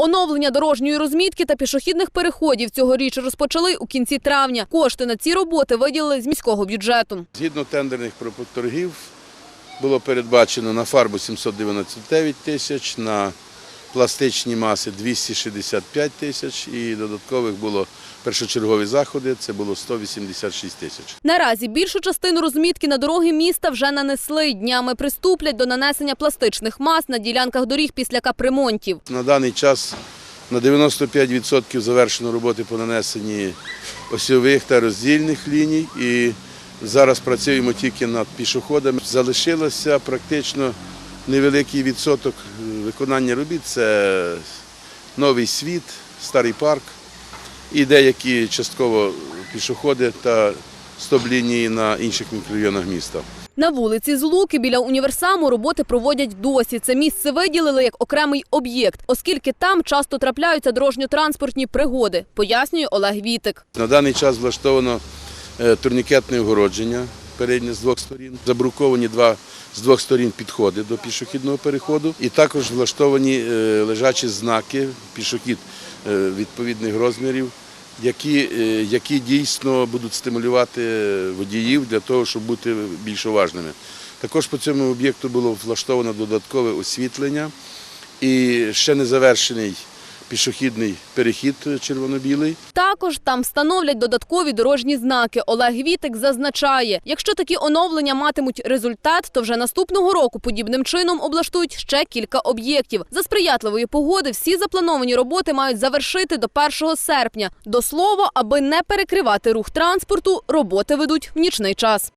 Оновлення дорожньої розмітки та пішохідних переходів цьогоріч розпочали у кінці травня. Кошти на ці роботи виділили з міського бюджету. Згідно тендерних торгів було передбачено на фарбу 799 тисяч, на пластичні маси 265 тисяч і додаткових було першочергові заходи, це було 186 тисяч. Наразі більшу частину розмітки на дороги міста вже нанесли. Днями приступлять до нанесення пластичних мас на ділянках доріг після капремонтів. На даний час на 95% завершено роботи по нанесенні осьових та роздільних ліній і зараз працюємо тільки над пішоходами. Залишилося практично невеликий відсоток виконання робіт. Це новий світ, старий парк і деякі частково пішоходи та стоп-лінії на інших мікрорайонах міста. На вулиці Злуки біля універсаму роботи проводять досі. Це місце виділили як окремий об'єкт, оскільки там часто трапляються дорожньо-транспортні пригоди, пояснює Олег Вітик. На даний час влаштовано е, турнікетне огородження переднє з двох сторін. Забруковані два з двох сторін підходи до пішохідного переходу. І також влаштовані е, лежачі знаки, пішохід е, відповідних розмірів, які, е, які дійсно будуть стимулювати водіїв для того, щоб бути більш уважними. Також по цьому об'єкту було влаштовано додаткове освітлення і ще не завершений пішохідний перехід червоно-білий. Також там встановлять додаткові дорожні знаки. Олег Вітик зазначає, якщо такі оновлення матимуть результат, то вже наступного року подібним чином облаштують ще кілька об'єктів. За сприятливої погоди всі заплановані роботи мають завершити до 1 серпня. До слова, аби не перекривати рух транспорту, роботи ведуть в нічний час.